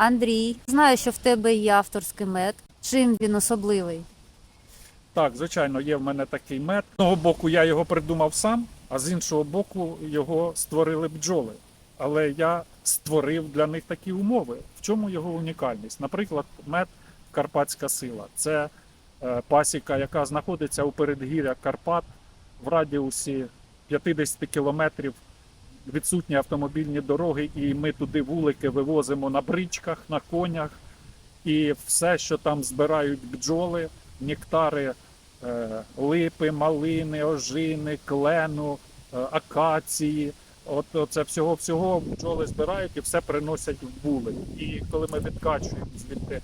Андрій, знаю, що в тебе є авторський мед. Чим він особливий? Так, звичайно, є в мене такий мед. З одного боку, я його придумав сам, а з іншого боку, його створили бджоли. Але я створив для них такі умови. В чому його унікальність? Наприклад, мед Карпатська сила. Це е, пасіка, яка знаходиться у передгір'я Карпат в радіусі 50 кілометрів. Відсутні автомобільні дороги, і ми туди вулики вивозимо на бричках, на конях. І все, що там збирають бджоли, нектари е, липи, малини, ожини, клену, е, акації. От це всього всього бджоли збирають і все приносять в вулик. І коли ми відкачуємо звідти е,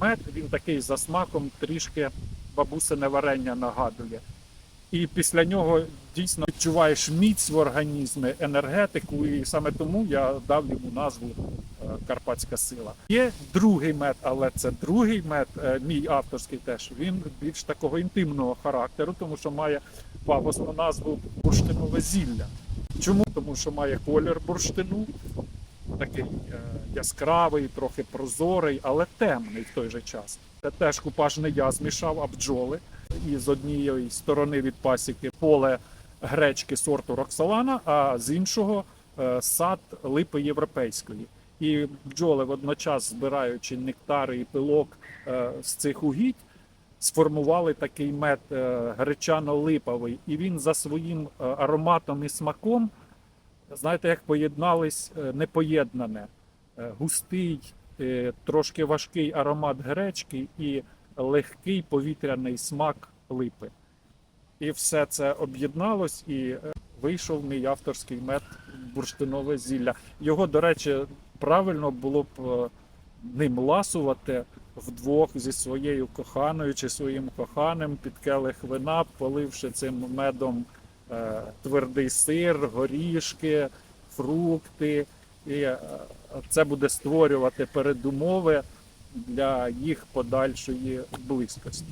мед, він такий за смаком трішки бабусине варення нагадує. І після нього дійсно відчуваєш міць в організмі, енергетику, і саме тому я дав йому назву е, Карпатська сила. Є другий мед, але це другий мед, е, мій авторський теж. Він більш такого інтимного характеру, тому що має пафосну назву бурштинове зілля. Чому? Тому що має колір бурштину, такий е, яскравий, трохи прозорий, але темний в той же час. Це теж купаж не я змішав, а бджоли. І з однієї сторони від пасіки поле гречки сорту Роксолана, а з іншого е, сад липи європейської. І бджоли водночас, збираючи нектари і пилок е, з цих угідь, сформували такий мед е, гречано-липовий. І він за своїм ароматом і смаком, знаєте, як поєднались непоєднане. Густий, трошки важкий аромат гречки і легкий повітряний смак липи. І все це об'єдналось і е, вийшов мій авторський мед бурштинове зілля. Його, до речі, правильно було б е, ним ласувати вдвох зі своєю коханою чи своїм коханим під келих вина, поливши цим медом е, твердий сир, горішки, фрукти. І е, це буде створювати передумови для їх подальшої близькості.